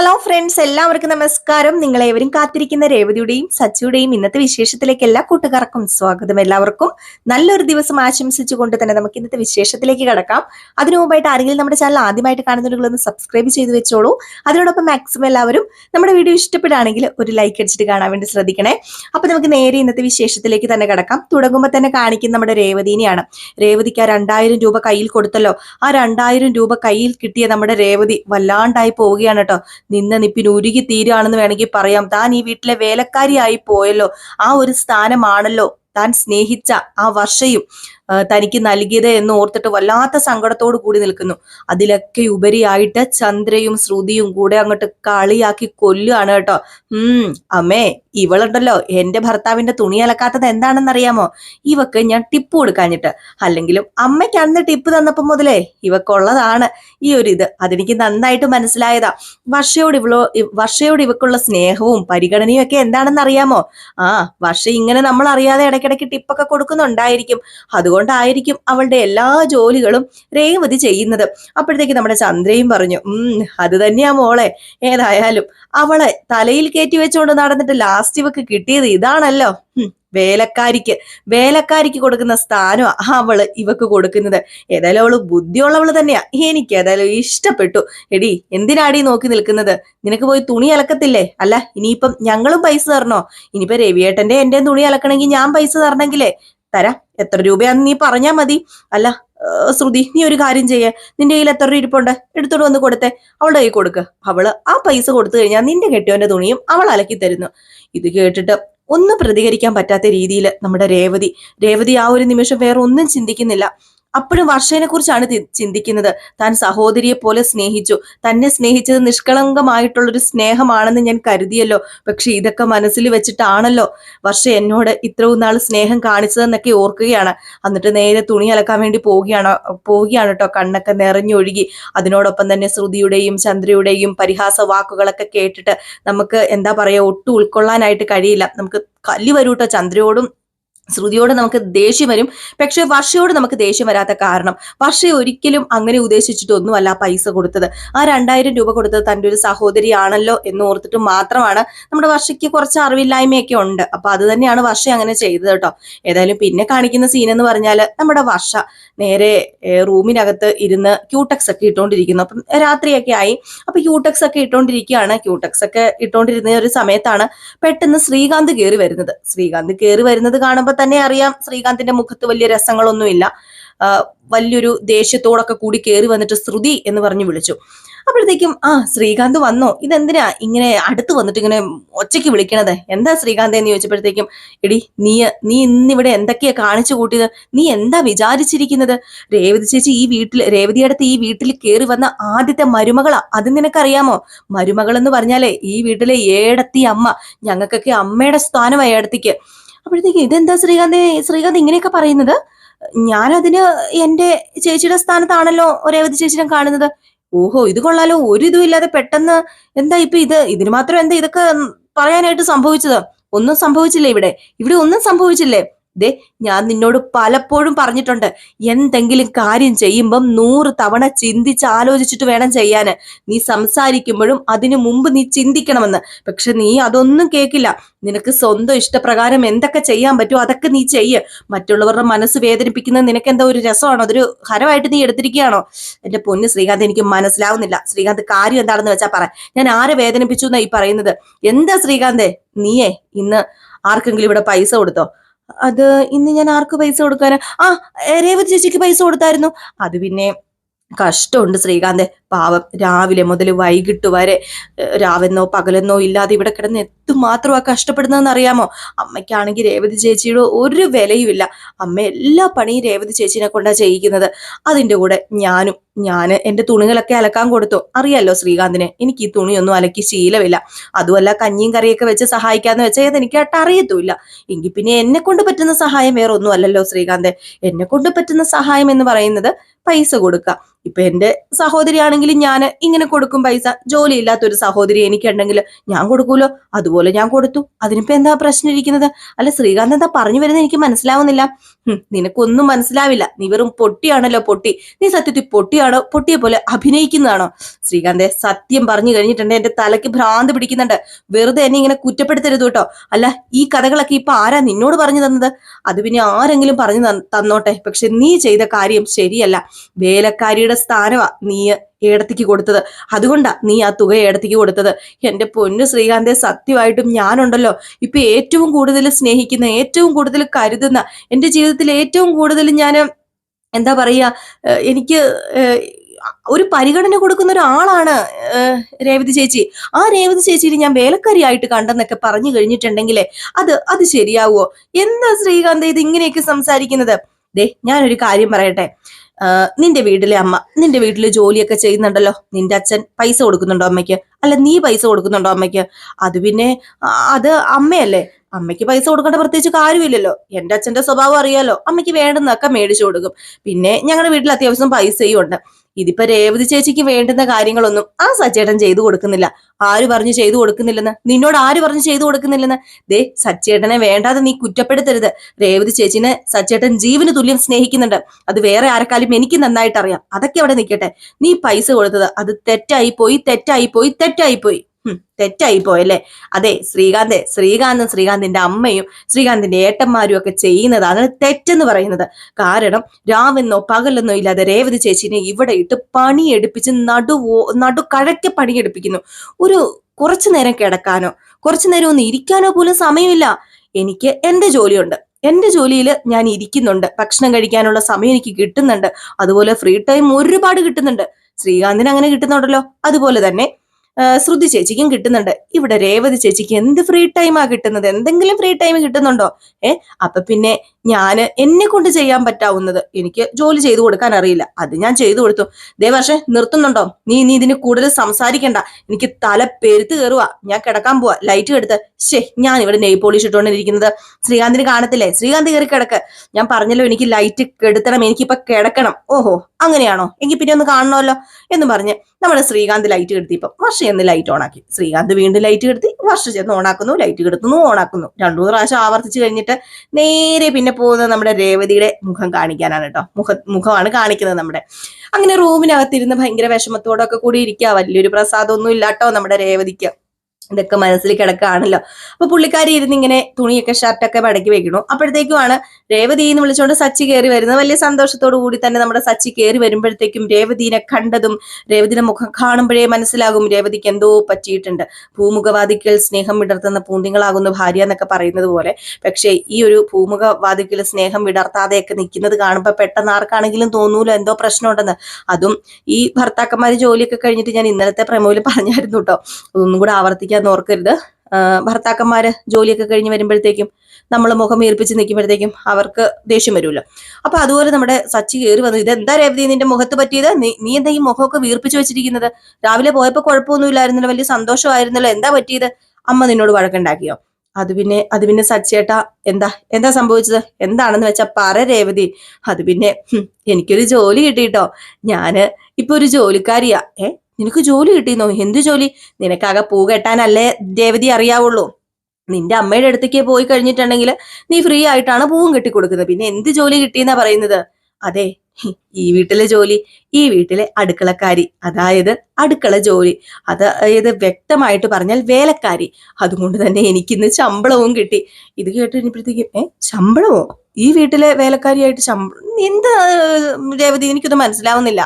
Hello friends എല്ലാവർക്കും നമസ്കാരം. നിങ്ങളേവരും കാത്തിരിക്കുന്ന രേവതിയുടെയും സച്ചിയുടെയും ഇന്നത്തെ വിശേഷത്തിലേക്ക് എല്ലാ കൂട്ടുകാർക്കും സ്വാഗതം എല്ലാവർക്കും. നല്ലൊരു ദിവസം ആശംസിച്ചുകൊണ്ട് തന്നെ നമുക്ക് ഇന്നത്തെ വിശേഷത്തിലേക്ക് കടക്കാം. അതിനു മുമ്പായിട്ട് ആരെങ്കിലും നമ്മുടെ ചാനൽ ആദ്യമായിട്ട് കാണുന്നവരുകളൊന്ന് സബ്സ്ക്രൈബ് ചെയ്ത് വെച്ചോളൂ. അതിനോടൊപ്പം മാക്സിമം എല്ലാവരും നമ്മുടെ വീഡിയോ ഇഷ്ടപ്പെടുകയാണെങ്കിൽ ഒരു ലൈക്ക് അടിച്ചിട്ട് കാണാൻ വേണ്ടി ശ്രദ്ധിക്കണേ. അപ്പൊ നമുക്ക് നേരെ ഇന്നത്തെ വിശേഷത്തിലേക്ക് തന്നെ കടക്കാം. തുടങ്ങുമ്പോൾ തന്നെ കാണിക്കുന്ന നമ്മുടെ രേവതിനെയാണ്. രേവതിക്ക് ആ രണ്ടായിരം രൂപ കയ്യിൽ കൊടുത്തല്ലോ. ആ രണ്ടായിരം രൂപ കയ്യിൽ കിട്ടിയ നമ്മുടെ രേവതി വല്ലാണ്ടായി പോവുകയാണ് കേട്ടോ. നിന്ന നിപ്പിന് ഉരുകി തീരുകയാണെന്ന് വേണമെങ്കിൽ പറയാം. താൻ ഈ വീട്ടിലെ വേലക്കാരിയായി പോയല്ലോ. ആ ഒരു സ്ഥാനമാണല്ലോ താൻ സ്നേഹിച്ച ആ വർഷയും. തനിക്ക് നൽകിയത് എന്ന് ഓർത്തിട്ട് വല്ലാത്ത സങ്കടത്തോട് കൂടി നിൽക്കുന്നു. അതിലൊക്കെ ഉപരിയായിട്ട് ചന്ദ്രയും ശ്രുതിയും കൂടെ അങ്ങോട്ട് കളിയാക്കി കൊല്ലുകയാണ് കേട്ടോ. ഉം അമ്മേ ഇവളുണ്ടല്ലോ. എന്റെ ഭർത്താവിന്റെ തുണി അലക്കാത്തത് എന്താണെന്ന് അറിയാമോ ഇവക്ക് ഞാൻ ടിപ്പ് കൊടുക്കാഞ്ഞിട്ട്. അല്ലെങ്കിലും അമ്മയ്ക്ക് അന്ന് ടിപ്പ് തന്നപ്പം മുതലേ ഇവക്കുള്ളതാണ് ഈ ഒരു ഇത് അതെനിക്ക് നന്നായിട്ട് മനസ്സിലായതാ. വർഷയോട് ഇവളോ വർഷയോട് ഇവക്കുള്ള സ്നേഹവും പരിഗണനയും ഒക്കെ എന്താണെന്ന് അറിയാമോ ആ വർഷ ഇങ്ങനെ നമ്മൾ അറിയാതെ ഇടയ്ക്കിടയ്ക്ക് ടിപ്പൊക്കെ കൊടുക്കുന്നുണ്ടായിരിക്കും. അതുകൊണ്ടായിരിക്കും അവളുടെ എല്ലാ ജോലികളും രേവതി ചെയ്യുന്നത്. അപ്പോഴത്തേക്ക് നമ്മുടെ ചന്ദ്രയും പറഞ്ഞു ഉം അത് തന്നെയാ മോളെ. ഏതായാലും അവളെ തലയിൽ കയറ്റി വെച്ചുകൊണ്ട് നടന്നിട്ട് ലാസ്റ്റ് ഇവക്ക് കിട്ടിയത് ഇതാണല്ലോ. വേലക്കാരിക്ക് വേലക്കാരിക്ക് കൊടുക്കുന്ന സ്ഥാനം അവൾ ഇവക്ക് കൊടുക്കുന്നത്. ഏതായാലും അവൾ ബുദ്ധിയുള്ളവൾ തന്നെയാ. എനിക്ക് ഏതായാലും ഇഷ്ടപ്പെട്ടു. എടി എന്തിനാടി നോക്കി നിൽക്കുന്നത്? നിനക്ക് പോയി തുണി അലക്കത്തില്ലേ? അല്ല ഇനിയിപ്പം ഞങ്ങളും പൈസ തരണോ? ഇനിയിപ്പോ രവിയേട്ടന്റെ എന്റെ തുണി അലക്കണമെങ്കിൽ ഞാൻ പൈസ തരണമെങ്കിലേ? തരാം. എത്ര രൂപയാന്ന് നീ പറഞ്ഞാ മതി. അല്ല ശ്രുതി നീ ഒരു കാര്യം ചെയ്യേ. നിന്റെ കയ്യിൽ എത്ര രൂപ ഇരിപ്പുണ്ട്? എടുത്തോണ്ട് വന്ന് കൊടുത്തേ. അവളുടെ കൈ കൊടുക്ക്. അവൾ ആ പൈസ കൊടുത്തു കഴിഞ്ഞാൽ നിന്റെ കെട്ടിയവന്റെ തുണിയും അവൾ അലക്കി തരുന്നു. ഇത് കേട്ടിട്ട് ഒന്നും പ്രതികരിക്കാൻ പറ്റാത്ത രീതിയിൽ നമ്മുടെ രേവതി രേവതി ആ ഒരു നിമിഷം വേറെ ഒന്നും ചിന്തിക്കുന്നില്ല. അപ്പോഴും വർഷേനെ കുറിച്ചാണ് ചിന്തിക്കുന്നത്. താൻ സഹോദരിയെ പോലെ സ്നേഹിച്ചു. തന്നെ സ്നേഹിച്ചത് നിഷ്കളങ്കമായിട്ടുള്ളൊരു സ്നേഹമാണെന്ന് ഞാൻ കരുതിയല്ലോ. പക്ഷെ ഇതൊക്കെ മനസ്സിൽ വെച്ചിട്ടാണല്ലോ വർഷ എന്നോട് ഇത്രയും നാൾ സ്നേഹം കാണിച്ചതെന്നൊക്കെ ഓർക്കുകയാണ്. എന്നിട്ട് നേരെ തുണി അലക്കാൻ വേണ്ടി പോവുകയാണ് പോവുകയാണ് കേട്ടോ കണ്ണൊക്കെ നിറഞ്ഞൊഴുകി. അതിനോടൊപ്പം തന്നെ ശ്രുതിയുടെയും ചന്ദ്രയുടെയും പരിഹാസ വാക്കുകളൊക്കെ കേട്ടിട്ട് നമുക്ക് എന്താ പറയാ ഒട്ടും ഉൾക്കൊള്ളാനായിട്ട് കഴിയില്ല. നമുക്ക് കല്ലി വരൂട്ടോ ചന്ദ്രയോടും ശ്രുതിയോട് നമുക്ക് ദേഷ്യം വരും. പക്ഷെ വർഷയോട് നമുക്ക് ദേഷ്യം വരാത്ത കാരണം വർഷ ഒരിക്കലും അങ്ങനെ ഉദ്ദേശിച്ചിട്ടൊന്നുമല്ല പൈസ കൊടുത്തത്. ആ രണ്ടായിരം രൂപ കൊടുത്തത് തന്റെ ഒരു സഹോദരിയാണല്ലോ എന്ന് ഓർത്തിട്ട് മാത്രമാണ് നമ്മുടെ വർഷയ്ക്ക് കുറച്ച് അറിവില്ലായ്മയൊക്കെ ഉണ്ട്. അപ്പൊ അത് തന്നെയാണ് വർഷ അങ്ങനെ ചെയ്തത് കേട്ടോ. ഏതായാലും പിന്നെ കാണിക്കുന്ന സീൻ എന്ന് പറഞ്ഞാൽ നമ്മുടെ വർഷ നേരെ റൂമിനകത്ത് ഇരുന്ന് ക്യൂടെക്സ് ഒക്കെ ഇട്ടുകൊണ്ടിരിക്കുന്നു അപ്പം രാത്രിയൊക്കെ ആയി. അപ്പൊ ക്യൂടെക്സ് ഒക്കെ ഇട്ടുകൊണ്ടിരിക്കുകയാണ് ക്യൂടെക്സ് ഒക്കെ ഇട്ടുകൊണ്ടിരുന്ന ഒരു സമയത്താണ് പെട്ടെന്ന് ശ്രീകാന്ത് കയറി വരുന്നത്. ശ്രീകാന്ത് കയറി വരുന്നത് കാണുമ്പോൾ തന്നെ അറിയാം. ശ്രീകാന്തിന്റെ മുഖത്ത് വലിയ രസങ്ങളൊന്നുമില്ല. വലിയൊരു ദേഷ്യത്തോടൊക്കെ കൂടി കയറി വന്നിട്ട് ശ്രുതി എന്ന് പറഞ്ഞു വിളിച്ചു. അപ്പോഴത്തേക്കും ആ ശ്രീകാന്ത് വന്നോ? ഇതെന്തിനാ ഇങ്ങനെ അടുത്ത് വന്നിട്ട് ഇങ്ങനെ ഒച്ചയ്ക്ക് വിളിക്കണത്? എന്താ ശ്രീകാന്ത് എന്ന് ചോദിച്ചപ്പോഴത്തേക്കും എടി നീ നീ ഇന്നിവിടെ എന്തൊക്കെയാ കാണിച്ചു കൂട്ടിയത്? നീ എന്താ വിചാരിച്ചിരിക്കുന്നത്? രേവതി ചേച്ചി ഈ വീട്ടിൽ രേവതിയടുത്ത് ഈ വീട്ടിൽ കയറി വന്ന ആദ്യത്തെ മരുമകളാ. അത് നിനക്കറിയാമോ? മരുമകൾ എന്ന് പറഞ്ഞാലേ ഈ വീട്ടിലെ ഏടത്തി അമ്മ. ഞങ്ങൾക്കൊക്കെ അമ്മയുടെ സ്ഥാനമായി ഏടത്തിക്ക്. അപ്പോഴത്തേക്ക് ഇതെന്താ ശ്രീകാന്ത്? ശ്രീകാന്ത് ഇങ്ങനെയൊക്കെ പറയുന്നത്? ഞാനതിന് എന്റെ ചേച്ചിയുടെ സ്ഥാനത്താണല്ലോ ഒരേവധി ചേച്ചിനെ കാണുന്നത്. ഓഹോ ഇത് കൊള്ളാലോ. ഒരു ഇതും ഇല്ലാതെ പെട്ടെന്ന് എന്താ ഇപ്പൊ ഇത്? ഇതിന് മാത്രം എന്താ ഇതൊക്കെ പറയാനായിട്ട് സംഭവിച്ചത്? ഒന്നും സംഭവിച്ചില്ലേ ഇവിടെ? ഇവിടെ ഒന്നും സംഭവിച്ചില്ലേ? ദേ ഞാൻ നിന്നോട് പലപ്പോഴും പറഞ്ഞിട്ടുണ്ട് എന്തെങ്കിലും കാര്യം ചെയ്യുമ്പം നൂറ് തവണ ചിന്തിച്ച് ആലോചിച്ചിട്ട് വേണം ചെയ്യാന്. നീ സംസാരിക്കുമ്പോഴും അതിനു മുമ്പ് നീ ചിന്തിക്കണമെന്ന്. പക്ഷെ നീ അതൊന്നും കേൾക്കില്ല. നിനക്ക് സ്വന്തം ഇഷ്ടപ്രകാരം എന്തൊക്കെ ചെയ്യാൻ പറ്റുമോ അതൊക്കെ നീ ചെയ്യ്. മറ്റുള്ളവരുടെ മനസ്സ് വേദനിപ്പിക്കുന്നത് നിനക്ക് എന്താ ഒരു രസമാണോ? അതൊരു ഹരമായിട്ട് നീ എടുത്തിരിക്കുകയാണോ? എന്റെ പൊന്ന് ശ്രീകാന്ത് എനിക്ക് മനസ്സിലാവുന്നില്ല. ശ്രീകാന്ത് കാര്യം എന്താണെന്ന് വെച്ചാൽ പറ. ഞാൻ ആരെ വേദനിപ്പിച്ചു എന്നാ ഈ പറയുന്നത്? എന്താ ശ്രീകാന്തേ? നീയേ ഇന്ന് ആർക്കെങ്കിലും ഇവിടെ പൈസ കൊടുത്തോ? അത് ഇന്ന് ഞാൻ ആർക്ക് പൈസ കൊടുക്കാനാ? ആ രേവതി ചേച്ചിക്ക് പൈസ കൊടുത്തായിരുന്നു. അത് പിന്നെ കഷ്ടമുണ്ട് ശ്രീകാന്തെ. പാവം രാവിലെ മുതൽ വൈകിട്ട് വരെ രാവെന്നോ പകലെന്നോ ഇല്ലാതെ ഇവിടെ കിടന്ന് എത്തുമാത്രം ആ കഷ്ടപ്പെടുന്നതെന്ന് അറിയാമോ? അമ്മയ്ക്കാണെങ്കിൽ രേവതി ചേച്ചിയുടെ ഒരു വിലയുമില്ല. അമ്മ എല്ലാ പണിയും രേവതി ചേച്ചിനെ കൊണ്ടാണ് ചെയ്യിക്കുന്നത്. അതിന്റെ കൂടെ ഞാനും ഞാൻ എന്റെ തുണികളൊക്കെ അലക്കാൻ കൊടുത്തു. അറിയാലോ ശ്രീകാന്തിനെ എനിക്ക് ഈ തുണിയൊന്നും അലക്കി ശീലമില്ല. അതുമല്ല കഞ്ഞിയും കറിയൊക്കെ വെച്ച് സഹായിക്കാന്ന് വെച്ചാൽ അതെനിക്ക് അറിയത്തുമില്ല. എങ്കിൽ പിന്നെ എന്നെ കൊണ്ട് പറ്റുന്ന സഹായം വേറെ ഒന്നും അല്ലല്ലോ ശ്രീകാന്ത്. എന്നെ കൊണ്ട് പറ്റുന്ന സഹായം എന്ന് പറയുന്നത് പൈസ കൊടുക്കുക ഇപ്പൊ എന്റെ സഹോദരിയാണെങ്കിലും ഞാൻ ഇങ്ങനെ കൊടുക്കും പൈസ. ജോലി ഇല്ലാത്ത ഒരു സഹോദരി എനിക്കുണ്ടെങ്കിൽ ഞാൻ കൊടുക്കൂലോ? അതുപോലെ ഞാൻ കൊടുത്തു. അതിനിപ്പോ എന്താ പ്രശ്നം ഇരിക്കുന്നത്? അല്ല ശ്രീകാന്ത് എന്താ പറഞ്ഞു വരുന്നത് എനിക്ക് മനസ്സിലാവുന്നില്ല. നിനക്കൊന്നും മനസ്സിലാവില്ല. നീ വെറും പൊട്ടിയാണല്ലോ പൊട്ടി. നീ സത്യത്തിൽ പൊട്ടി പൊട്ടിയാണോ പൊട്ടിയ പോലെ അഭിനയിക്കുന്നതാണോ. ശ്രീകാന്തെ സത്യം പറഞ്ഞു കഴിഞ്ഞിട്ടുണ്ട്. എന്റെ തലയ്ക്ക് ഭ്രാന്ത് പിടിക്കുന്നുണ്ട്. വെറുതെ എന്നെ ഇങ്ങനെ കുറ്റപ്പെടുത്തരുത് കേട്ടോ. അല്ല ഈ കഥകളൊക്കെ ഇപ്പൊ ആരാ നിന്നോട് പറഞ്ഞു തന്നത്? അത് പിന്നെ ആരെങ്കിലും പറഞ്ഞു തന്നോട്ടെ. പക്ഷെ നീ ചെയ്ത കാര്യം ശരിയല്ല. വേലക്കാരിയുടെ സ്ഥാനമാ നീ ഏടത്തിക്ക് കൊടുത്തത്. അതുകൊണ്ടാ നീ ആ തുക ഏടത്തിക്ക് കൊടുത്തത്. എന്റെ പൊന്നു ശ്രീകാന്തെ സത്യമായിട്ടും ഞാനുണ്ടല്ലോ. ഇപ്പൊ ഏറ്റവും കൂടുതൽ സ്നേഹിക്കുന്ന ഏറ്റവും കൂടുതൽ കരുതുന്ന എന്റെ ജീവിതത്തിൽ ഏറ്റവും കൂടുതൽ ഞാൻ എന്താ പറയുക എനിക്ക് ഒരു പരിഗണന കൊടുക്കുന്ന ഒരാളാണ് രേവതി ചേച്ചി. ആ രേവതി ചേച്ചിയിൽ ഞാൻ വേലക്കാരിയായിട്ട് കണ്ടെന്നൊക്കെ പറഞ്ഞു കഴിഞ്ഞിട്ടുണ്ടെങ്കിലേ അത് അത് ശരിയാവുമോ എന്താ ശ്രീകാന്ത് ഇത് ഇങ്ങനെയൊക്കെ സംസാരിക്കുന്നത്? ദേ ഞാനൊരു കാര്യം പറയട്ടെ. നിന്റെ വീട്ടിലെ അമ്മ നിന്റെ വീട്ടിൽ ജോലിയൊക്കെ ചെയ്യുന്നുണ്ടല്ലോ. നിന്റെ അച്ഛൻ പൈസ കൊടുക്കുന്നുണ്ടോ അമ്മയ്ക്ക്? അല്ല നീ പൈസ കൊടുക്കുന്നുണ്ടോ അമ്മയ്ക്ക്? അത് പിന്നെ അത് അമ്മയല്ലേ? അമ്മയ്ക്ക് പൈസ കൊടുക്കേണ്ട പ്രത്യേകിച്ച് കാര്യമില്ലല്ലോ. എന്റെ അച്ഛന്റെ സ്വഭാവം അറിയാലോ. അമ്മയ്ക്ക് വേണ്ടുന്നൊക്കെ മേടിച്ചു കൊടുക്കും. പിന്നെ ഞങ്ങളുടെ വീട്ടിൽ അത്യാവശ്യം പൈസയും ഉണ്ട്. ഇതിപ്പോ രേവതി ചേച്ചിക്ക് വേണ്ടുന്ന കാര്യങ്ങളൊന്നും ആ സച്ചേട്ടൻ ചെയ്തു കൊടുക്കുന്നില്ല. ആര് പറഞ്ഞു ചെയ്തു കൊടുക്കുന്നില്ലെന്ന്? നിന്നോട് ആര് പറഞ്ഞു ചെയ്തു കൊടുക്കുന്നില്ലെന്ന്? ദേ സച്ചേട്ടനെ വേണ്ടാതെ നീ കുറ്റപ്പെടുത്തരുത്. രേവതി ചേച്ചിനെ സച്ചേട്ടൻ ജീവന് തുല്യം സ്നേഹിക്കുന്നുണ്ട്. അത് വേറെ ആരെക്കാലും എനിക്ക് നന്നായിട്ട് അറിയാം അതൊക്കെ അവിടെ നിൽക്കട്ടെ. നീ പൈസ കൊടുത്തത് അത് തെറ്റായി പോയി തെറ്റായി പോയി തെറ്റായി പോയി തെറ്റായി പോയല്ലേ അതെ ശ്രീകാന്ത് ശ്രീകാന്തും ശ്രീകാന്തിന്റെ അമ്മയും ശ്രീകാന്തിന്റെ ഏട്ടന്മാരും ഒക്കെ ചെയ്യുന്നതാണ് തെറ്റെന്ന് പറയുന്നത്. കാരണം രാവെന്നോ പകലെന്നോ ഇല്ലാതെ രേവതി ചേച്ചിനെ ഇവിടെ ഇട്ട് പണിയെടുപ്പിച്ച് നടു കഴക്കെ പണിയെടുപ്പിക്കുന്നു. ഒരു കുറച്ചു നേരം കിടക്കാനോ കുറച്ചു നേരം ഒന്ന് ഇരിക്കാനോ പോലും സമയമില്ല. എനിക്ക് എന്റെ ജോലിയുണ്ട്. എന്റെ ജോലിയിൽ ഞാൻ ഇരിക്കുന്നുണ്ട്. ഭക്ഷണം കഴിക്കാനുള്ള സമയം എനിക്ക് കിട്ടുന്നുണ്ട്. അതുപോലെ ഫ്രീ ടൈം ഒരുപാട് കിട്ടുന്നുണ്ട്. ശ്രീകാന്തിന് അങ്ങനെ കിട്ടുന്നുണ്ടല്ലോ. അതുപോലെ തന്നെ ശ്രുതി ചേച്ചിക്കും കിട്ടുന്നുണ്ട്. ഇവിടെ രേവതി ചേച്ചിക്ക് എന്ത് ഫ്രീ ടൈമാ കിട്ടുന്നത്? എന്തെങ്കിലും ഫ്രീ ടൈം കിട്ടുന്നുണ്ടോ? ഏ അപ്പൊ പിന്നെ ഞാൻ എന്നെ കൊണ്ട് ചെയ്യാൻ പറ്റാവുന്നത് എനിക്ക് ജോലി ചെയ്തു കൊടുക്കാൻ അറിയില്ല. അത് ഞാൻ ചെയ്തു കൊടുത്തു. ദേ പക്ഷേ നിർത്തുന്നുണ്ടോ? നീ നീ ഇതിന് കൂടുതൽ സംസാരിക്കണ്ട. എനിക്ക് തല പെരുത്ത് കയറുക ഞാൻ കിടക്കാൻ പോവാ. ലൈറ്റ് എടുത്ത്. ശേ ഞാൻ ഇവിടെ നെയ് പോളിഷ് ഇട്ടുകൊണ്ടിരിക്കുന്നത്. ശ്രീകാന്തിന് കാണത്തില്ലേ? ശ്രീകാന്ത് കയറി കിടക്ക്. ഞാൻ പറഞ്ഞല്ലോ എനിക്ക് ലൈറ്റ് കെടുത്തണം. എനിക്കിപ്പൊ കിടക്കണം. ഓഹോ അങ്ങനെയാണോ? എങ്കിൽ പിന്നെ ഒന്ന് കാണണമല്ലോ എന്ന് പറഞ്ഞ് നമ്മുടെ ശ്രീകാന്ത് ലൈറ്റ് കെടുത്തിയപ്പം വർഷ ചെന്ന് ലൈറ്റ് ഓണാക്കി ശ്രീകാന്ത് വീണ്ടും ലൈറ്റ് കെടുത്തി വർഷ ചെന്ന് ഓണാക്കുന്നു ലൈറ്റ് കെടുത്തുന്നു ഓണാക്കുന്നു രണ്ടു മൂന്ന് പ്രാവശ്യം ആവർത്തിച്ച് കഴിഞ്ഞിട്ട് നേരെ പിന്നെ പോകുന്നത് നമ്മുടെ രേവതിയുടെ മുഖം കാണിക്കാനാണ് കേട്ടോ മുഖ മുഖമാണ് കാണിക്കുന്നത് നമ്മുടെ. അങ്ങനെ റൂമിനകത്തിരുന്ന് ഭയങ്കര വിഷമത്തോടൊക്കെ കൂടി ഇരിക്കുക വലിയൊരു പ്രസാദമൊന്നും ഇല്ലാട്ടോ നമ്മുടെ രേവതിക്ക്. ഇതൊക്കെ മനസ്സിൽ കിടക്കുകയാണല്ലോ അപ്പൊ പുള്ളിക്കാരി ഇരുന്ന് ഇങ്ങനെ തുണിയൊക്കെ ഷർട്ടൊക്കെ മടക്കി വെക്കണു അപ്പോഴത്തേക്കുമാണ് രേവതി എന്ന് വിളിച്ചുകൊണ്ട് സച്ചി കയറി വരുന്നത്. വലിയ സന്തോഷത്തോടു കൂടി തന്നെ നമ്മുടെ സച്ചി കയറി വരുമ്പോഴത്തേക്കും രേവതിനെ കണ്ടതും രേവതിയുടെ മുഖം കാണുമ്പോഴേ മനസ്സിലാകും രേവതിക്ക് എന്തോ പറ്റിയിട്ടുണ്ട്. ഭൂമുഖവാദിക്കൽ സ്നേഹം വിടർത്തുന്ന പൂന്തിങ്ങളാകുന്ന ഭാര്യ എന്നൊക്കെ പറയുന്നത് പോലെ. പക്ഷേ ഈ ഒരു ഭൂമുഖവാദിക്കൽ സ്നേഹം വിടർത്താതെയൊക്കെ നിൽക്കുന്നത് കാണുമ്പോൾ പെട്ടെന്ന് ആർക്കാണെങ്കിലും തോന്നൂലോ? എന്തോ പ്രശ്നമുണ്ടെന്ന്. അതും ഈ ഭർത്താക്കന്മാർ ജോലിയൊക്കെ കഴിഞ്ഞിട്ട് ഞാൻ ഇന്നലത്തെ പ്രമോയിൽ പറഞ്ഞായിരുന്നു കേട്ടോ. അതൊന്നും കൂടെ ആവർത്തിക്കാൻ ഓർക്കരുത്. ഭർത്താക്കന്മാർ ജോലിയൊക്കെ കഴിഞ്ഞ് വരുമ്പോഴത്തേക്കും നമ്മൾ മുഖം ഏർപ്പിച്ച് നിൽക്കുമ്പോഴത്തേക്കും അവർക്ക് ദേഷ്യം വരുമല്ലോ അപ്പൊ അതുപോലെ നമ്മുടെ സച്ചി കയറി വന്നു. ഇതെന്താ രേവതി നിന്റെ മുഖത്ത് പറ്റിയത്? നീ എന്താ ഈ മുഖമൊക്കെ വീർപ്പിച്ച് വെച്ചിരിക്കുന്നത്? രാവിലെ പോയപ്പോ കുഴപ്പമൊന്നുമില്ലായിരുന്നല്ലോ വലിയ സന്തോഷമായിരുന്നല്ലോ. എന്താ പറ്റിയത്? അമ്മ നിന്നോട് വഴക്കുണ്ടാക്കിയോ. അത് പിന്നെ അത് പിന്നെ സച്ചേട്ടാ എന്താ എന്താ സംഭവിച്ചത്? എന്താണെന്ന് വെച്ചാ പറ രേവതി. അത് പിന്നെ എനിക്കൊരു ജോലി കിട്ടിയിട്ടോ. ഞാൻ ഇപ്പൊ ഒരു ജോലിക്കാരിയാ. ഏ നിനക്ക് ജോലി കിട്ടിയെന്നോ? എന്ത് ജോലി? നിനക്കാകെ പൂ കെട്ടാനല്ലേ രേവതി അറിയാവുള്ളൂ. നിന്റെ അമ്മയുടെ അടുത്തേക്ക് പോയി കഴിഞ്ഞിട്ടുണ്ടെങ്കിൽ നീ ഫ്രീ ആയിട്ടാണ് പൂവും കെട്ടി കൊടുക്കുന്നത് പിന്നെ എന്ത് ജോലി കിട്ടിയെന്നാ പറയുന്നത്? അതെ ഈ വീട്ടിലെ ജോലി ഈ വീട്ടിലെ അടുക്കളക്കാരി അതായത് അടുക്കള ജോലി അതായത് വ്യക്തമായിട്ട് പറഞ്ഞാൽ വേലക്കാരി. അതുകൊണ്ട് തന്നെ എനിക്കിന്ന് ശമ്പളവും കിട്ടി. ഇത് കേട്ട് കഴിഞ്ഞപ്പോഴത്തേക്കും ഏ ശമ്പളമോ? ഈ വീട്ടിലെ വേലക്കാരിയായിട്ട് ശമ്പളം എന്ത് രേവതി എനിക്കൊന്നും മനസ്സിലാവുന്നില്ല.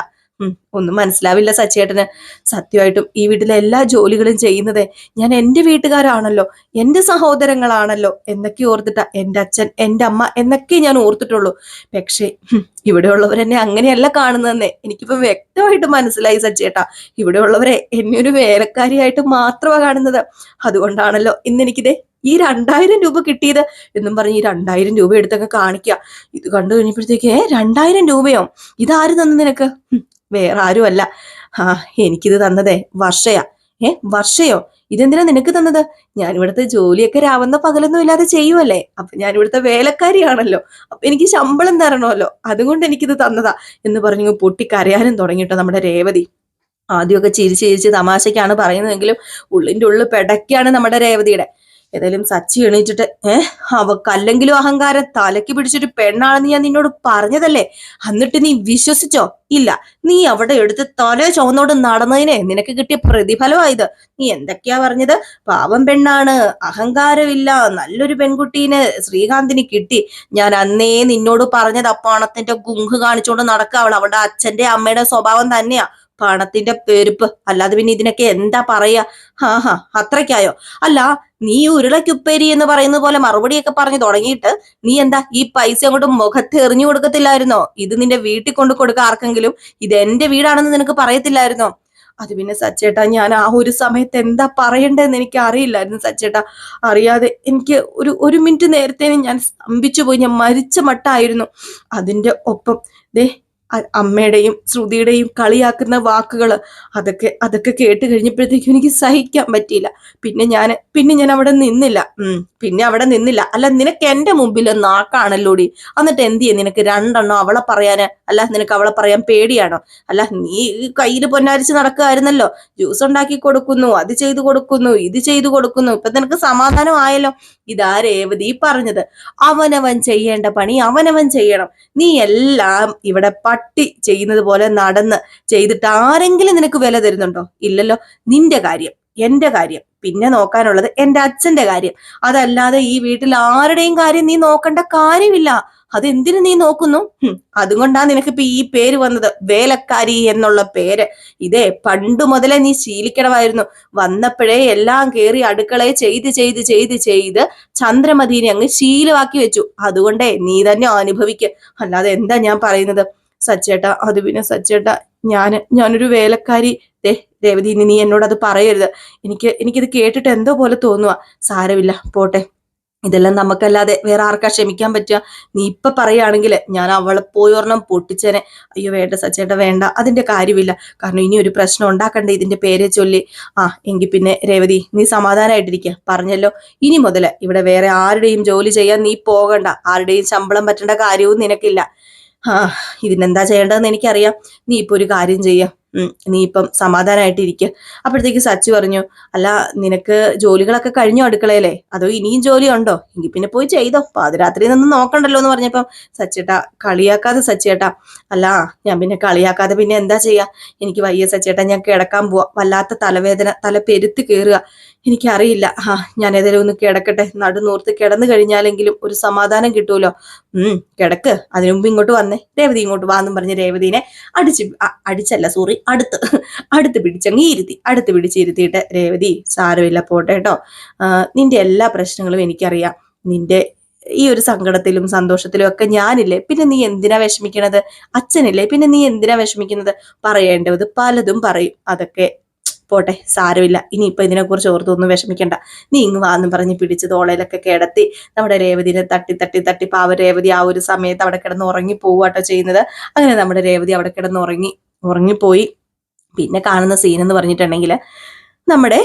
ഒന്നും മനസ്സിലാവില്ല സച്ചേട്ടന് സത്യമായിട്ടും ഈ വീട്ടിലെ എല്ലാ ജോലികളും ചെയ്യുന്നത് ഞാൻ എന്റെ വീട്ടുകാരാണല്ലോ എന്റെ സഹോദരങ്ങളാണല്ലോ എന്നൊക്കെ ഓർത്തിട്ടാ എന്റെ അച്ഛൻ എന്റെ അമ്മ എന്നൊക്കെ ഞാൻ ഓർത്തിട്ടുള്ളൂ. പക്ഷേ ഹും, ഇവിടെയുള്ളവരെന്നെ അങ്ങനെയല്ല കാണുന്നതെന്നേ എനിക്കിപ്പോ വ്യക്തമായിട്ട് മനസ്സിലായി സച്ചേട്ടാ ഇവിടെയുള്ളവരെ എന്നെ ഒരു വേലക്കാരിയായിട്ട് മാത്രമാണ് കാണുന്നത്. അതുകൊണ്ടാണല്ലോ ഇന്ന് എനിക്കിതേ ഈ രണ്ടായിരം രൂപ കിട്ടിയത് എന്നും പറഞ്ഞ് ഈ രണ്ടായിരം രൂപ എടുത്തൊക്കെ കാണിക്കുക ഇത് കണ്ടു കഴിഞ്ഞപ്പോഴത്തേക്ക് രണ്ടായിരം രൂപയോ? ഇതാര് തന്നു നിനക്ക്? വേറെ ആരുമല്ല ആ എനിക്കിത് തന്നതേ വർഷയാ. ഏ വർഷയോ? ഇതെന്തിനാ നിനക്ക് തന്നത്? ഞാൻ ഇവിടുത്തെ ജോലിയൊക്കെ രാവുന്ന പകലൊന്നും ഇല്ലാതെ ചെയ്യുമല്ലേ അപ്പൊ ഞാൻ ഇവിടുത്തെ വേലക്കാരിയാണല്ലോ. അപ്പൊ എനിക്ക് ശമ്പളം തരണമല്ലോ. അതുകൊണ്ട് എനിക്കിത് തന്നതാ എന്ന് പറഞ്ഞു പൊട്ടി കരയാനും തുടങ്ങിട്ടോ നമ്മുടെ രേവതി. ആദ്യമൊക്കെ ചിരിച്ച് ചിരിച്ച് തമാശക്കാണ് പറയുന്നതെങ്കിലും ഉള്ളിന്റെ ഉള്ളിൽ പെടക്കാണ് നമ്മുടെ രേവതിയുടെ. ഏതായാലും സച്ചി എണീറ്റിട്ട് ഏഹ് അവക്കല്ലെങ്കിലും അഹങ്കാരം തലയ്ക്ക് പിടിച്ചിട്ട് പെണ്ണാണെന്ന് ഞാൻ നിന്നോട് പറഞ്ഞതല്ലേ? എന്നിട്ട് നീ വിശ്വസിച്ചോ? ഇല്ല നീ അവിടെ എടുത്ത് തല ചുവന്നോട് നടന്നതിനെ നിനക്ക് കിട്ടിയ പ്രതിഫലമായത് നീ എന്തൊക്കെയാ പറഞ്ഞത്? പാവം പെണ്ണാണ് അഹങ്കാരമില്ല നല്ലൊരു പെൺകുട്ടീനെ ശ്രീകാന്തിന് കിട്ടി. ഞാൻ അന്നേ നിന്നോട് പറഞ്ഞത് അപ്പാണത്തിന്റെ പണത്തിന്റെ ഗുങ്ക് കാണിച്ചുകൊണ്ട് നടക്കുക. അവൾ അവളുടെ അച്ഛന്റെ അമ്മയുടെ സ്വഭാവം തന്നെയാ. പണത്തിന്റെ പെരുപ്പ്. അല്ലാതെ പിന്നെ ഇതിനൊക്കെ എന്താ പറയാ? ഹാ ഹാ അത്രയ്ക്കായോ? അല്ല നീ ഉരുളക്കുപ്പേരി എന്ന് പറയുന്ന പോലെ മറുപടിയൊക്കെ പറഞ്ഞു തുടങ്ങിയിട്ട് നീ എന്താ ഈ പൈസ അങ്ങോട്ട് മുഖത്ത് എറിഞ്ഞു കൊടുക്കത്തില്ലായിരുന്നോ? ഇത് നിന്റെ വീട്ടിൽ കൊണ്ട് കൊടുക്ക ആർക്കെങ്കിലും? ഇത് എന്റെ വീടാണെന്ന് നിനക്ക് പറയത്തില്ലായിരുന്നോ? അത് പിന്നെ സച്ചേട്ടാ ഞാൻ ആ ഒരു സമയത്ത് എന്താ പറയണ്ടെന്ന് എനിക്ക് അറിയില്ലായിരുന്നു സച്ചേട്ടാ. അറിയാതെ എനിക്ക് ഒരു ഒരു മിനിറ്റ് നേരത്തേനും ഞാൻ സ്തംഭിച്ചു പോയി ഞാൻ മരിച്ച മട്ടായിരുന്നു. അതിന്റെ ഒപ്പം ദേ അമ്മയുടെയും ശ്രുതിയുടെയും കളിയാക്കുന്ന വാക്കുകൾ അതൊക്കെ അതൊക്കെ കേട്ട് കഴിഞ്ഞപ്പോഴത്തേക്കും എനിക്ക് സഹിക്കാൻ പറ്റിയില്ല. പിന്നെ ഞാൻ പിന്നെ ഞാൻ അവിടെ നിന്നില്ല. പിന്നെ അവിടെ നിന്നില്ല. അല്ല നിനക്ക് എന്റെ മുമ്പിൽ നാക്കാണല്ലോടി എന്നിട്ട് എന്ത് ചെയ്യും? നിനക്ക് രണ്ടെണ്ണം അവളെ പറയാന് അല്ല നിനക്ക് അവളെ പറയാൻ പേടിയാണോ? അല്ല നീ കയ്യിൽ പൊന്നാരിച്ച് നടക്കുമായിരുന്നല്ലോ ജ്യൂസ് ഉണ്ടാക്കി കൊടുക്കുന്നു അത് ചെയ്തു കൊടുക്കുന്നു ഇത് ചെയ്തു കൊടുക്കുന്നു. ഇപ്പൊ നിനക്ക് സമാധാനമായല്ലോ. ഇതാ രേവതി പറഞ്ഞത്? അവനവൻ ചെയ്യേണ്ട പണി അവനവൻ ചെയ്യണം. നീ എല്ലാം ഇവിടെ പട്ടി ചെയ്യുന്നത് പോലെ നടന്ന് ചെയ്തിട്ട് ആരെങ്കിലും നിനക്ക് വില തരുന്നുണ്ടോ? ഇല്ലല്ലോ. നിന്റെ കാര്യം എന്റെ കാര്യം പിന്നെ നോക്കാനുള്ളത് എന്റെ അച്ഛന്റെ കാര്യം. അതല്ലാതെ ഈ വീട്ടിൽ ആരുടെയും കാര്യം നീ നോക്കേണ്ട കാര്യമില്ല. അതെന്തിനു നീ നോക്കുന്നു? അതുകൊണ്ടാ നിനക്ക് ഇപ്പൊ ഈ പേര് വന്നത്. വേലക്കാരി എന്നുള്ള പേര്. ഇതേ പണ്ട് മുതലേ നീ ശീലിക്കണമായിരുന്നു. വന്നപ്പോഴേ എല്ലാം കേറി അടുക്കളയെ ചെയ്ത് ചെയ്ത് ചെയ്ത് ചെയ്ത് ചന്ദ്രമതിനെ അങ്ങ് ശീലമാക്കി വെച്ചു. അതുകൊണ്ടേ നീ തന്നെ അനുഭവിക്ക. അല്ലാതെ എന്താ ഞാൻ പറയുന്നത്? സച്ചേട്ട അത് പിന്നെ സച്ചേട്ട ഞാൻ ഞാനൊരു വേലക്കാരി. ദേ രേവതി നീ എന്നോട് അത് പറയരുത്. എനിക്ക് എനിക്കിത് കേട്ടിട്ട് എന്തോ പോലെ തോന്നുക സാരമില്ല പോട്ടെ. ഇതെല്ലാം നമുക്കല്ലാതെ വേറെ ആർക്കാ ക്ഷമിക്കാൻ പറ്റുക? നീ ഇപ്പൊ പറയുകയാണെങ്കിൽ ഞാൻ അവളെ പോയി ഒരെണ്ണം പൊട്ടിച്ചേനെ. അയ്യോ വേണ്ട സച്ചേട്ട വേണ്ട. അതിന്റെ കാര്യമില്ല. കാരണം ഇനി ഒരു പ്രശ്നം ഉണ്ടാക്കണ്ട ഇതിന്റെ പേരെ ചൊല്ലി. ആ എങ്കിൽ പിന്നെ രേവതി നീ സമാധാനമായിട്ടിരിക്കുക പറഞ്ഞല്ലോ. ഇനി മുതൽ ഇവിടെ വേറെ ആരുടെയും ജോലി ചെയ്യാൻ നീ പോകണ്ട. ആരുടെയും ശമ്പളം പറ്റേണ്ട കാര്യവും നിനക്കില്ല. ആ ഇതിനെന്താ ചെയ്യേണ്ടതെന്ന് എനിക്കറിയാം. നീ ഇപ്പൊ ഒരു കാര്യം ചെയ്യാം. നീ ഇപ്പം സമാധാനമായിട്ടിരിക്കുക അപ്പോഴത്തേക്ക് സച്ചി പറഞ്ഞു അല്ല നിനക്ക് ജോലികളൊക്കെ കഴിഞ്ഞോ അടുക്കളയിലെ? അതോ ഇനിയും ജോലി ഉണ്ടോ എങ്കിൽ പിന്നെ പോയി ചെയ്തോ. പാതിരാത്രി നിന്ന് നോക്കണ്ടല്ലോ എന്ന് പറഞ്ഞപ്പം സച്ചേട്ടാ കളിയാക്കാതെ സച്ചേട്ടാ. അല്ല ഞാൻ പിന്നെ കളിയാക്കാതെ പിന്നെ എന്താ ചെയ്യാ? എനിക്ക് വയ്യ സച്ചേട്ടാ ഞാൻ കിടക്കാൻ പോവാ. വല്ലാത്ത തലവേദന തല പെരുത്ത് കയറുക എനിക്കറിയില്ല. ആ ഞാൻ ഏതായാലും ഒന്ന് കിടക്കട്ടെ. നടുനൂർത്ത് കിടന്നു കഴിഞ്ഞാലെങ്കിലും ഒരു സമാധാനം കിട്ടുമല്ലോ ഉം കിടക്ക്. അതിനു മുമ്പ് ഇങ്ങോട്ട് വന്നേ. രേവതി ഇങ്ങോട്ട് വാന്നും പറഞ്ഞ് രേവതിനെ അടിച്ച് അടിച്ചല്ല സോറി അടുത്ത് അടുത്ത് പിടിച്ചങ്ങ് ഇരുത്തി. അടുത്ത് പിടിച്ചിരുത്തിയിട്ട് രേവതി സാരമില്ല പോട്ടെ കേട്ടോ. നിന്റെ എല്ലാ പ്രശ്നങ്ങളും എനിക്കറിയാം. നിന്റെ ഈ ഒരു സങ്കടത്തിലും സന്തോഷത്തിലും ഒക്കെ ഞാനില്ലേ? പിന്നെ നീ എന്തിനാ വിഷമിക്കണത്? അച്ഛനില്ലേ? പിന്നെ നീ എന്തിനാ വിഷമിക്കുന്നത്? പറയേണ്ടത് പലതും പറയും. അതൊക്കെ പോട്ടെ സാരമില്ല. ഇനിയിപ്പോ ഇതിനെക്കുറിച്ച് ഓർത്തൊന്നും വിഷമിക്കണ്ട. നീ ഇങ്ങ് വാന്നും പറഞ്ഞ് പിടിച്ച് തോളയിലൊക്കെ കിടത്തി നമ്മുടെ രേവതിനെ തട്ടി തട്ടി തട്ടി പാവ രേവതി ആ ഒരു സമയത്ത് അവിടെ കിടന്ന് ഉറങ്ങി പോവാട്ടോ ചെയ്യുന്നത്. അങ്ങനെ നമ്മുടെ രേവതി അവിടെ കിടന്ന് ഉറങ്ങി ഉറങ്ങിപ്പോയി. പിന്നെ കാണുന്ന സീൻ എന്ന് പറഞ്ഞിട്ടുണ്ടെങ്കിൽ നമ്മുടെ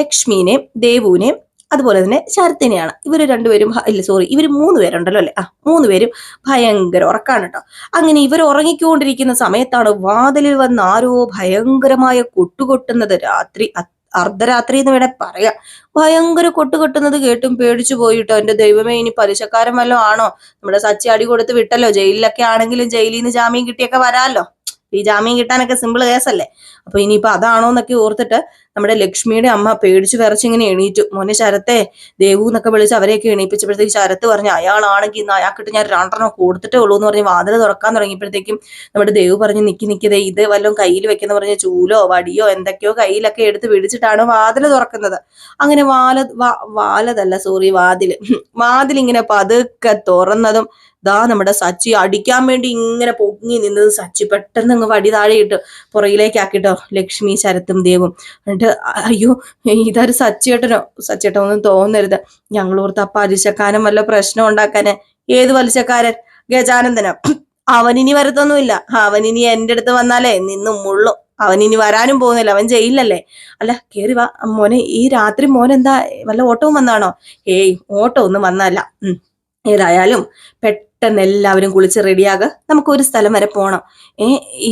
ലക്ഷ്മീനെയും ദേവുവിനെയും അതുപോലെ തന്നെ ശരത്തിനെയാണ്. ഇവർ രണ്ടുപേരും ഇല്ല സോറി ഇവർ മൂന്ന് പേരുണ്ടല്ലോ അല്ലേ? ആ മൂന്ന് പേരും ഭയങ്കര ഉറക്കാണ് കേട്ടോ. അങ്ങനെ ഇവർ ഉറങ്ങിക്കൊണ്ടിരിക്കുന്ന സമയത്താണ് വാതിലിൽ വന്ന് ആരോ ഭയങ്കരമായ കൊട്ടുകൊട്ടുന്നത് രാത്രി അർദ്ധരാത്രി എന്ന് വേണേ പറയാം. ഭയങ്കര കൊട്ടുകൊട്ടുന്നത് കേട്ടും പേടിച്ചു പോയിട്ടോ. എന്റെ ദൈവമേ ഇനി പലിശക്കാരൻ വല്ലതും ആണോ? നമ്മുടെ സച്ചി അടി കൊടുത്ത് വിട്ടല്ലോ. ജയിലിലൊക്കെ ആണെങ്കിലും ജയിലിൽ നിന്ന് ജാമ്യം കിട്ടിയൊക്കെ വരാമല്ലോ. ഈ ജാമ്യം കിട്ടാനൊക്കെ സിമ്പിൾ കേസല്ലേ അപ്പൊ ഇനിയിപ്പോ അതാണോ എന്നൊക്കെ ഓർത്തിട്ട് നമ്മുടെ ലക്ഷ്മിയുടെ അമ്മ പേടിച്ച് വിറച്ചിങ്ങനെ എണീറ്റു. മോനെ ശരത്തെ ദേവു എന്നൊക്കെ വിളിച്ച് അവരെയൊക്കെ എണീപ്പിച്ചപ്പോഴത്തേക്ക് ശരത്ത് പറഞ്ഞു അയാളാണെങ്കിൽ ഇന്ന് അയാൾക്കിട്ട് ഞാൻ രണ്ടെണ്ണം കൊടുത്തിട്ടേ ഉള്ളൂ എന്ന് പറഞ്ഞ് വാതിൽ തുറക്കാൻ തുടങ്ങിയപ്പോഴത്തേക്കും നമ്മുടെ ദേവു പറഞ്ഞു നിക്കി നിക്കിതേ ഇത് വല്ലതും കയ്യിൽ വെക്കുന്ന പറഞ്ഞ ചൂലോ വടിയോ എന്തൊക്കെയോ കയ്യിലൊക്കെ എടുത്ത് പിടിച്ചിട്ടാണ് വാതിൽ തുറക്കുന്നത്. അങ്ങനെ വാല വാലതല്ല സോറി വാതിൽ ഇങ്ങനെ പതുക്കെ തുറന്നതും ദാ നമ്മുടെ സച്ചി അടിക്കാൻ വേണ്ടി ഇങ്ങനെ പൊങ്ങി നിന്നത് സച്ചി പെട്ടെന്ന് അങ്ങ് വടി താഴെയിട്ട് പുറകിലേക്ക് ആക്കിട്ടോ ലക്ഷ്മി ശരത്തും ദേവും. എന്നിട്ട് അയ്യോ ഇതൊരു സച്ചിയേട്ടനോ? സച്ചിയേട്ടൻ ഒന്നും തോന്നരുത്. ഞങ്ങൾ ഓർത്ത് അപ്പ അരിശക്കാരൻ വല്ല പ്രശ്നം ഉണ്ടാക്കാനെ. ഏത് വലിച്ചക്കാരൻ ഗജാനന്ദനോ? അവനിനി വരത്തൊന്നുമില്ല. അവനിനി എന്റെ അടുത്ത് വന്നാലേ നിന്നും മുള്ളും. അവനിനി വരാനും പോകുന്നില്ല. അവൻ ജയിലല്ലേ അല്ല കേറി വാ. മോനെ ഈ രാത്രി മോൻ എന്താ വല്ല ഓട്ടവും വന്നാണോ? ഏയ് ഓട്ടം ഒന്നും വന്നല്ല ഏതായാലും പെട്ടെന്ന് എല്ലാവരും കുളിച്ച് റെഡിയാകുക നമുക്ക് ഒരു സ്ഥലം വരെ പോണം. ഏ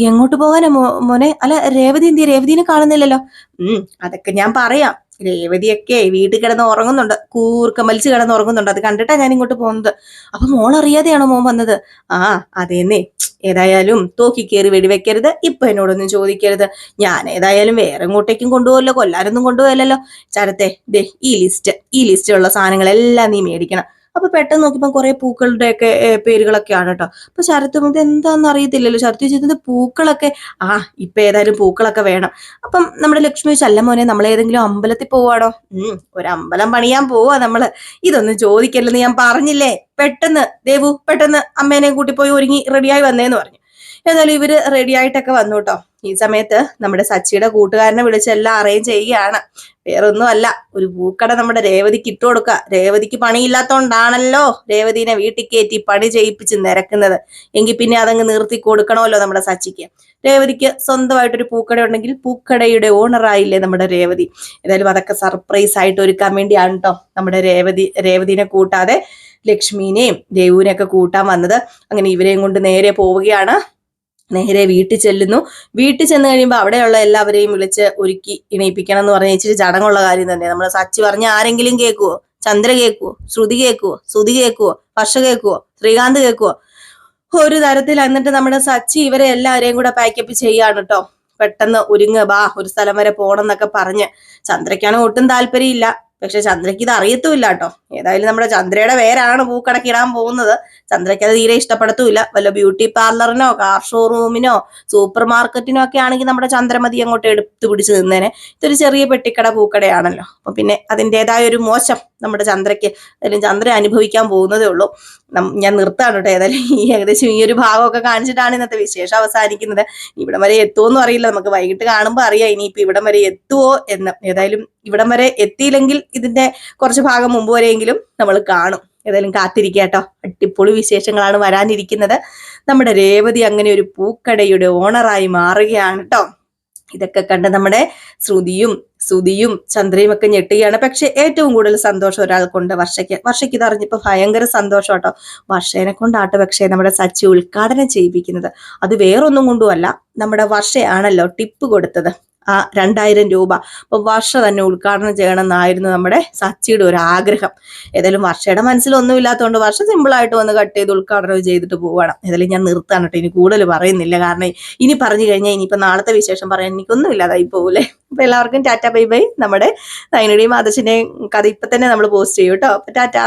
എങ്ങോട്ട് പോകാനാ മോ മോനെ? അല്ല രേവതി എന്തി രേവതിനെ കാണുന്നില്ലല്ലോ. ഉം അതൊക്കെ ഞാൻ പറയാം. രേവതിയൊക്കെ വീട്ടിൽ കിടന്ന് ഉറങ്ങുന്നുണ്ട്. കൂർക്ക മലിച്ച് കിടന്ന് ഉറങ്ങുന്നുണ്ട്. അത് കണ്ടിട്ടാ ഞാൻ ഇങ്ങോട്ട് പോകുന്നത്. അപ്പൊ മോൾ അറിയാതെയാണോ മോൻ വന്നത്? ആ അതേന്നേ. ഏതായാലും തോക്കി കയറി വെടിവെക്കരുത്. ഇപ്പൊ എന്നോടൊന്നും ചോദിക്കരുത്. ഞാൻ ഏതായാലും വേറെ ഇങ്ങോട്ടേക്കും കൊണ്ടുപോകല്ലോ. കൊല്ലാരൊന്നും കൊണ്ടുപോകല്ലോ ചരത്തെ ദേ ഈ ലിസ്റ്റ് ഈ ലിസ്റ്റിലുള്ള സാധനങ്ങളെല്ലാം നീ മേടിക്കണം. അപ്പൊ പെട്ടെന്ന് നോക്കിയപ്പോ കുറെ പൂക്കളുടെ ഒക്കെ പേരുകളൊക്കെയാണ് കേട്ടോ അപ്പൊ ശരത് ഇത് എന്താന്ന് അറിയത്തില്ലല്ലോ. ശരത്ത് ചോദിച്ചത് പൂക്കളൊക്കെ ആ ഇപ്പൊ ഏതായാലും പൂക്കളൊക്കെ വേണം. അപ്പം നമ്മുടെ ലക്ഷ്മി ചോദിച്ചു മോനെ നമ്മൾ ഏതെങ്കിലും അമ്പലത്തിൽ പോവാണോ ഉം ഒരു അമ്പലം പണിയാൻ പോവാ നമ്മൾ. ഇതൊന്നും ചോദിക്കല്ലെന്ന് ഞാൻ പറഞ്ഞില്ലേ. പെട്ടെന്ന് ദേവു പെട്ടെന്ന് അമ്മേനെ കൂട്ടി പോയി ഒരുങ്ങി റെഡിയായി വന്നേന്ന് പറഞ്ഞു. എന്നാലും ഇവർ റെഡിയായിട്ടൊക്കെ വന്നു കേട്ടോ. ഈ സമയത്ത് നമ്മുടെ സച്ചിയുടെ കൂട്ടുകാരനെ വിളിച്ച് എല്ലാം അറേഞ്ച് ചെയ്യുകയാണ്. വേറൊന്നും അല്ല ഒരു പൂക്കട നമ്മുടെ രേവതിക്ക് ഇട്ടു കൊടുക്കുക. രേവതിക്ക് പണിയില്ലാത്തോണ്ടാണല്ലോ രേവതിനെ വീട്ടിൽ കയറ്റി പണി ചെയ്യിപ്പിച്ച് നിരക്കുന്നത്. എങ്കിൽ പിന്നെ അതങ്ങ് നിർത്തി കൊടുക്കണമല്ലോ നമ്മുടെ സച്ചിക്ക്. രേവതിക്ക് സ്വന്തമായിട്ടൊരു പൂക്കട ഉണ്ടെങ്കിൽ പൂക്കടയുടെ ഓണറായില്ലേ നമ്മുടെ രേവതി. ഏതായാലും അതൊക്കെ സർപ്രൈസ് ആയിട്ട് ഒരുക്കാൻ വേണ്ടിയാണ് കേട്ടോ നമ്മുടെ രേവതി രേവതിനെ കൂട്ടാതെ ലക്ഷ്മീനെയും ദേവുവിനെയൊക്കെ കൂട്ടാൻ വന്നത്. അങ്ങനെ ഇവരെയും കൊണ്ട് നേരെ പോവുകയാണ്. നേരെ വീട്ടിൽ ചെല്ലുന്നു. വീട്ടിൽ ചെന്ന് കഴിയുമ്പോൾ അവിടെയുള്ള എല്ലാവരെയും വിളിച്ച് ഒരുക്കി ഇണയിപ്പിക്കണം എന്ന് പറഞ്ഞ ഇച്ചിരി ചടങ്ങുള്ള കാര്യം തന്നെ. നമ്മൾ സച്ചി പറഞ്ഞ ആരെങ്കിലും കേൾക്കുവോ? ചന്ദ്ര കേൾക്കുവോ? ശ്രുതി കേൾക്കുവോ? ശ്രുതി കേൾക്കുവോ? വർഷ കേൾക്കുവോ? ശ്രീകാന്ത് കേൾക്കുവോ? ഒരു തരത്തിൽ എന്നിട്ട് നമ്മുടെ സച്ചി ഇവരെ എല്ലാവരെയും കൂടെ പാക്കപ്പ് ചെയ്യാണ് കേട്ടോ പെട്ടെന്ന് ഒരുങ്ങ ബാ ഒരു സ്ഥലം വരെ പോകണം എന്നൊക്കെ പറഞ്ഞ്. ചന്ദ്രയ്ക്കാണ് ഒട്ടും താല്പര്യമില്ല. പക്ഷെ ചന്ദ്രയ്ക്ക് ഇത് അറിയത്തുമില്ല കേട്ടോ. ഏതായാലും നമ്മുടെ ചന്ദ്രയുടെ പേരാണ് പൂക്കടക്കിടാൻ പോകുന്നത്. ചന്ദ്രയ്ക്ക് അത് തീരെ ഇഷ്ടപ്പെടത്തുമില്ല. വല്ല ബ്യൂട്ടി പാർലറിനോ കാർ ഷോറൂമിനോ സൂപ്പർ മാർക്കറ്റിനോ ഒക്കെ ആണെങ്കിൽ നമ്മുടെ ചന്ദ്രമതി അങ്ങോട്ട് എടുത്തു പിടിച്ച് നിന്നേനെ. ഇതൊരു ചെറിയ പെട്ടിക്കട പൂക്കടയാണല്ലോ. അപ്പൊ പിന്നെ അതിന്റെതായ ഒരു മോശം നമ്മുടെ ചന്ദ്രയ്ക്ക് അല്ലെങ്കിൽ ചന്ദ്ര അനുഭവിക്കാൻ പോകുന്നതേ ഉള്ളൂ. ഞാൻ നിർത്താണ് കേട്ടോ ഏതായാലും. ഈ ഏകദേശം ഈ ഒരു ഭാഗമൊക്കെ കാണിച്ചിട്ടാണ് ഇന്നത്തെ വിശേഷം അവസാനിക്കുന്നത്. ഇവിടം വരെ എത്തുമോന്നും അറിയില്ല. നമുക്ക് വൈകിട്ട് കാണുമ്പോൾ അറിയാം ഇനിയിപ്പോൾ ഇവിടം വരെ എത്തുമോ എന്ന്. ഏതായാലും ഇവിടം വരെ എത്തിയില്ലെങ്കിൽ ഇതിന്റെ കുറച്ച് ഭാഗം മുമ്പ് വരെയെങ്കിലും നമ്മൾ കാണും. ഏതായാലും കാത്തിരിക്കുക കേട്ടോ. അടിപൊളി വിശേഷങ്ങളാണ് വരാനിരിക്കുന്നത്. നമ്മുടെ രേവതി അങ്ങനെ ഒരു പൂക്കടയുടെ ഓണറായി മാറുകയാണ് കേട്ടോ. ഇതൊക്കെ കണ്ട് നമ്മുടെ ശ്രുതിയും ശ്രുതിയും ചന്ദ്രയും ഒക്കെ ഞെട്ടുകയാണ്. പക്ഷെ ഏറ്റവും കൂടുതൽ സന്തോഷം ഒരാൾക്കുണ്ട് വർഷയ്ക്ക് വർഷയ്ക്ക് ഇത് അറിഞ്ഞപ്പോൾ ഭയങ്കര സന്തോഷം കേട്ടോ. വർഷേനെ കൊണ്ടാട്ട് പക്ഷേ നമ്മുടെ സച്ചി ഉദ്ഘാടനം ചെയ്യിപ്പിക്കുന്നത്. അത് വേറൊന്നും കൊണ്ടുമല്ല നമ്മുടെ വർഷയാണല്ലോ ടിപ്പ് കൊടുത്തത്. ആ രണ്ടായിരം രൂപ. അപ്പൊ വർഷ തന്നെ ഉദ്ഘാടനം ചെയ്യണമെന്നായിരുന്നു നമ്മുടെ സച്ചിയുടെ ഒരു ആഗ്രഹം. ഏതായാലും വർഷയുടെ മനസ്സിലൊന്നും ഇല്ലാത്തതുകൊണ്ട് വർഷ സിമ്പിൾ ആയിട്ട് വന്ന് കട്ട് ചെയ്ത് ഉദ്ഘാടനം ചെയ്തിട്ട് പോവണം ഏതായാലും ഞാൻ നിർത്താണ് കേട്ടോ ഇനി കൂടുതൽ പറയുന്നില്ല. കാരണം ഇനി പറഞ്ഞു കഴിഞ്ഞാൽ ഇനിയിപ്പോൾ നാളത്തെ വിശേഷം പറയാൻ എനിക്കൊന്നും ഇല്ലാതായി പോകൂലേ അപ്പൊ എല്ലാവർക്കും ടാറ്റ ബൈ ബൈ. നമ്മുടെ നൈനയുടെയും ആദർശിന്റെയും കഥ ഇപ്പൊ തന്നെ നമ്മൾ പോസ്റ്റ് ചെയ്യും കേട്ടോ. അപ്പൊ ടാറ്റ.